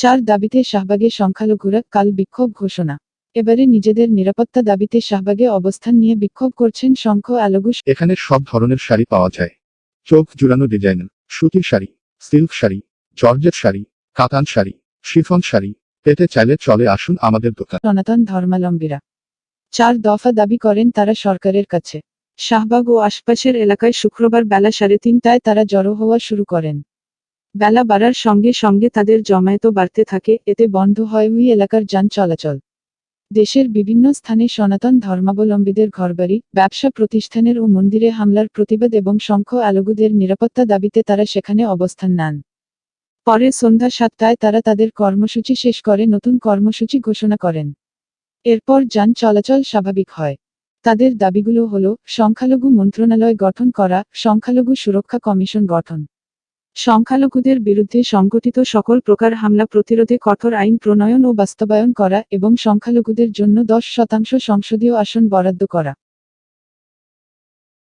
চার দাবিতে শাহবাগে সংখ্যালঘুরা কাল বিক্ষোভ ঘোষণা। এবারে নিজেদের নিরাপত্তা দাবিতে শাহবাগে অবস্থান নিয়ে বিক্ষোভ করছেন শঙ্খ আলগু এখানে সব ধরনের শাড়ি পাওয়া যায়। চোখ জুড়ানো ডিজাইন সুতির শাড়ি সিল্ক শাড়ি জর্জেট শাড়ি কাতান শাড়ি শিফন শাড়ি পেতে চাইলে চলে আসুন আমাদের দোকান। সনাতন ধর্মালম্বীরা। চার দফা দাবি করেন তারা সরকারের কাছে। শাহবাগ ও আশপাশের এলাকায় শুক্রবার বেলা সাড়ে তিনটায় তারা জড়ো হওয়া শুরু করেন। বেলা বাড়ার সঙ্গে সঙ্গে তাদের জমায়েতও বাড়তে থাকে, এতে বন্ধ হয় ওই এলাকার যান চলাচল। দেশের বিভিন্ন স্থানে সনাতন ধর্মাবলম্বীদের ঘরবাড়ি, ব্যবসা প্রতিষ্ঠানের ও মন্দিরে হামলার প্রতিবাদ এবং শঙ্খ আলগুদের নিরাপত্তা দাবিতে তারা সেখানে অবস্থান নেন। পরে সন্ধ্যা সাতটায় তারা তাদের কর্মসূচি শেষ করে নতুন কর্মসূচি ঘোষণা করেন। এরপর যান চলাচল স্বাভাবিক হয়। তাদের দাবিগুলো হল, সংখ্যালঘু মন্ত্রণালয় গঠন করা, সংখ্যালঘু সুরক্ষা কমিশন গঠন। সংখ্যালঘুদের বিরুদ্ধে সংগঠিত সকল প্রকার হামলা প্রতিরোধে কঠোর আইন প্রণয়ন ও বাস্তবায়ন করা এবং সংখ্যালঘুদের জন্য দশ শতাংশ সংসদীয় আসন বরাদ্দ করা।